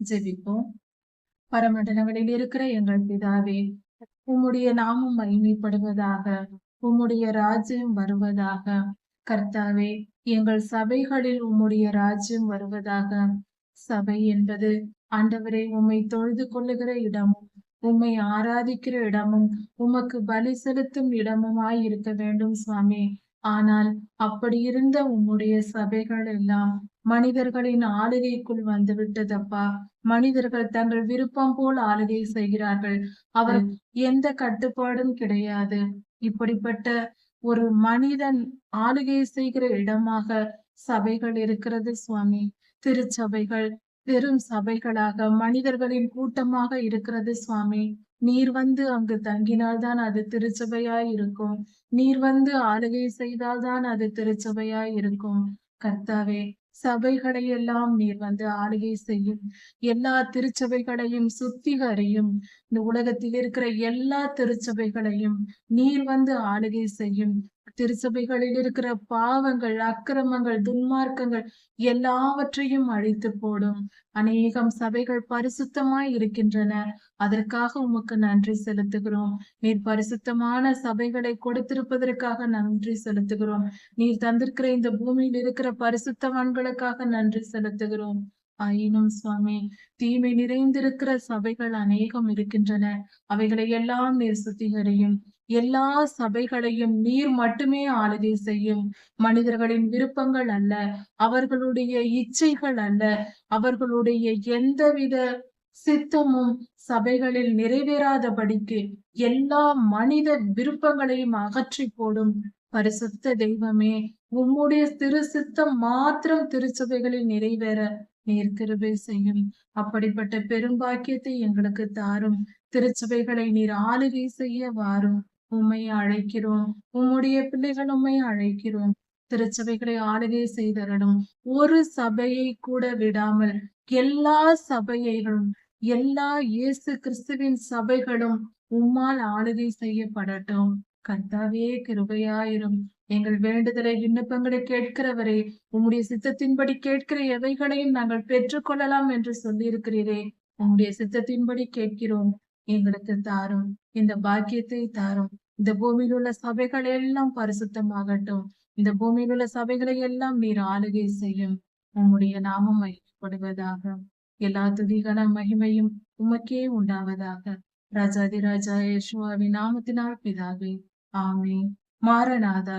ஜெபிப்போம். பரமண்டலங்களில் இருக்கிற எங்கள் பிதாவே உம்முடைய நாமம் மகிமைப்படுவதாக உம்முடைய ராஜ்யம் வருவதாக. கர்த்தாவே எங்கள் சபைகளில் உம்முடைய ராஜ்யம் வருவதாக. சபை என்பது ஆண்டவரை உம்மை தொழுது கொள்ளுகிற இடமும் உம்மை ஆராதிக்கிற இடமும் உமக்கு பலி செலுத்தும் இடமுமாய் இருக்க வேண்டும் சுவாமி. ஆனால் அப்படி இருந்த உம்முடைய சபைகள் எல்லாம் மனிதர்களின் ஆளுகைக்குள் வந்துவிட்டதப்பா? மனிதர்கள் தங்கள் விருப்பம் போல் ஆளுகை செய்கிறார்கள். அவர் எந்த கட்டுப்பாடும் கிடையாது. இப்படிப்பட்ட ஒரு மனிதன் ஆளுகை செய்கிற இடமாக சபைகள் இருக்கிறது சுவாமி. திருச்சபைகள் வெறும் சபைகளாக மனிதர்களின் கூட்டமாக இருக்கிறது சுவாமி. நீர் வந்து அங்கு தங்கினால்தான் அது திருச்சபையாய் இருக்கும். நீர் வந்து ஆளுகை செய்தால்தான் அது திருச்சபையாய் இருக்கும். கர்த்தாவே சபைகளை எல்லாம் நீர் வந்து ஆளுகை செய்யும். எல்லா திருச்சபைகளையும் சுத்திகரியும் இந்த உலகத்தில் இருக்கிற எல்லா திருச்சபைகளையும் நீர் வந்து ஆளுகை செய்யும். திருச்சபைகளில் இருக்கிற பாவங்கள் அக்கிரமங்கள் துன்மார்க்கங்கள் எல்லாவற்றையும் அழித்து போடும். அநேகம் சபைகள் பரிசுத்தமாய் இருக்கின்றன. அதற்காக உமக்கு நன்றி செலுத்துகிறோம். நீர் பரிசுத்தமான சபைகளை கொடுத்திருப்பதற்காக நன்றி செலுத்துகிறோம். நீர் தந்திருக்கிற இந்த பூமியில் இருக்கிற பரிசுத்தவான்களுக்காக நன்றி செலுத்துகிறோம். ஆயினும் சுவாமி தீமை நிறைந்திருக்கிற சபைகள் அநேகம் இருக்கின்றன. அவைகளை எல்லாம் நீர் சுத்திகரியும். எல்லா சபைகளையும் நீர் மட்டுமே ஆளுகை செய்யும் மனிதர்களின் விருப்பங்கள் அல்ல அவர்களுடைய இச்சைகள் அல்ல அவர்களுடைய எந்தவித சித்தமும் சபைகளில் நிறைவேறாதபடிக்கு எல்லா மனித விருப்பங்களையும் அகற்றி போடும். பரிசுத்த தெய்வமே உம்முடைய திரு சித்தம் மாத்திரம் திருச்சபைகளில் நிறைவேற நீர் கிருபை செய்யும். அப்படிப்பட்ட பெரும்பாக்கியத்தை எங்களுக்கு தாரும். திருச்சபைகளை நீர் ஆளுகை செய்ய வாரும். உம்மை அழைக்கிறோம். உம்முடைய பிள்ளைகள் உம்மை அழைக்கிறோம். திருச்சபைகளை ஆளுகை செய்தரணும் ஒரு சபையை கூட விடாமல் எல்லா சபையைகளும் எல்லா இயேசு கிறிஸ்துவின் சபைகளும் உம்மால் ஆளுகை செய்யப்படட்டும். கர்த்தாவே கிருபையாயிரும். எங்கள் வேண்டுதலை விண்ணப்பங்களை கேட்கிறவரே உம்முடைய சித்தத்தின்படி கேட்கிற எவைகளையும் நாங்கள் பெற்றுக்கொள்ளலாம் என்று சொல்லியிருக்கிறீரே. உம்முடைய சித்தத்தின்படி கேட்கிறோம். எங்களுக்கு தாரும். இந்த பாக்கியத்தை தாரும். இந்த பூமியில் உள்ள சபைகள் எல்லாம் பரிசுத்தமாகட்டும். இந்த பூமியில் உள்ள சபைகளை எல்லாம் நீர் ஆளுகை செய்யும். உம்முடைய நாமம் மகிமைப்படுவதாக. எல்லா துதிகள மகிமையும் உமக்கே உண்டாவதாக. ராஜாதி ராஜா யேசுவாவின் நாமத்தினால் பிதாவே. ஆமே மாரநாதா